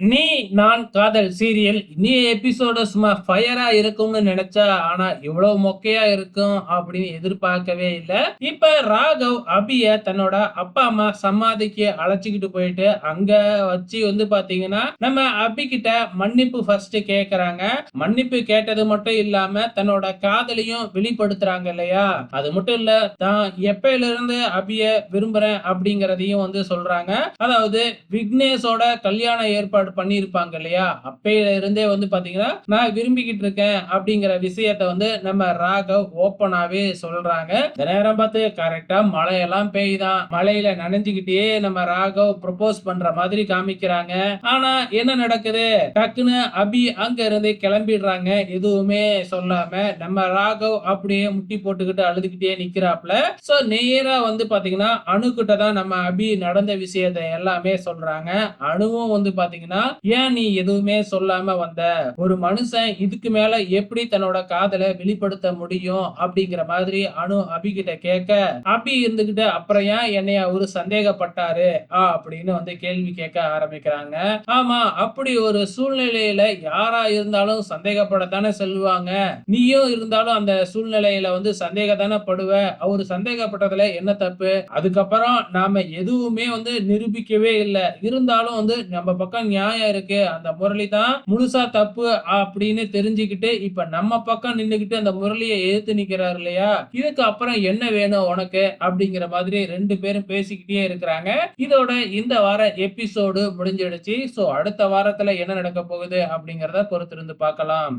நீ நான் காதல் சீரியல் நீ எபிசோடு சும்மா ஃபயரா இருக்கும்னு நினைச்சா ஆனா இவ்வளவு மொக்கையா இருக்கும் அப்படின்னு எதிர்பார்க்கவே இல்லை. இப்ப ராகவ் அபிய தன்னோட அப்பா அம்மா சமாதிக்கு அழைச்சிக்கிட்டு போயிட்டு அங்க வச்சு வந்து பாத்தீங்கன்னா நம்ம அபி கிட்ட மன்னிப்பு ஃபர்ஸ்ட் கேக்குறாங்க. மன்னிப்பு கேட்டது மட்டும் இல்லாம தன்னோட காதலையும் வெளிப்படுத்துறாங்க இல்லையா? அது மட்டும் இல்ல தான் எப்பையில இருந்து அபிய விரும்புறேன் அப்படிங்கறதையும் வந்து சொல்றாங்க. அதாவது விக்னேஷோட கல்யாண ஏற்பாடு பண்ணியிருப்பாங்க இல்லையா? அப்பையில இருந்தே வந்து பாத்தீங்கன்னா நான் விரும்பிக்கிட்டு இருக்கேன் அப்படிங்கிற விஷயத்த வந்து நம்ம ராகவ் ஓப்பனாவே சொல்றாங்க. இந்த நேரம் பார்த்து கரெக்டா மழையெல்லாம் பெய்தான் மழையில நனைஞ்சுக்கிட்டே நம்ம ராகவ் ப்ரொபோஸ் பண்ற மாதிரி காமிக்கிறாங்க. ஆனா என்ன நடக்குது? டக்குன்னு அபி அங்க இருந்து கிளம்பிடுறாங்க. எதுவுமே சொல்லாம நம்ம ராகவ் அப்படியே முட்டி போட்டுக்கிட்டு அழுதுகிட்டே நிக்கிறாப்ல. சோ நேரா வந்து பாத்தீங்கன்னா அணுகிட்ட தான் நம்ம அபி நடந்த விஷயத்தை எல்லாமே சொல்றாங்க. அணுவும் வந்து பாத்தீங்கன்னா ஏன் நீ எதுவுமே சொல்லாம வந்த? ஒரு மனுஷன் இதுக்கு மேல எப்படி தன்னோட காதலை வெளிப்படுத்த முடியும்? அப்படிங்கிற மாதிரி அனு அபி கிட்ட கேட்க அபி இருந்துகிட்டு அப்புறம் ஏன் என்னைய அவரு சந்தேகப்பட்டாரு? ஆ அப்படின்னு வந்து கேள்வி கேட்க ஆரம்பிக்கிறாங்க. ஆமா அப்படி ஒரு சூழ்நிலையில யாரா இருந்தாலும் சந்தேகப்படத்தானே சொல்லுவாங்க. நீயும் இருந்தாலும் அந்த சூழ்நிலையில வந்து சந்தேகத்தானே படுவ. அவரு சந்தேகப்பட்டதுல என்ன தப்பு? அதுக்கப்புறம் நாம எதுவுமே வந்து நிரூபிக்கவே இல்லை. இருந்தாலும் வந்து நம்ம பக்கம் நியாயம் இருக்கு. அந்த முரளி தான் முழுசா தப்பு அப்படின்னு தெரிஞ்சுக்கிட்டு இப்ப நம்ம பக்கம் நின்னுகிட்டு அந்த முரளியை எதிர்த்து நிக்கிறாரு இல்லையா? இதுக்கு அப்புறம் என்ன வேணும் உனக்கு? அப்படிங்கிற மாதிரி ரெண்டு பேரும் பேசிக்கிட்டே இருக்கிறாங்க. இதோட இந்த வார எபிசோடு முடிஞ்சிடுச்சு. சோ அடுத்த வாரத்துல என்ன நடக்க போகுது அப்படிங்கறத பொறுத்திருந்து பார்க்கலாம்.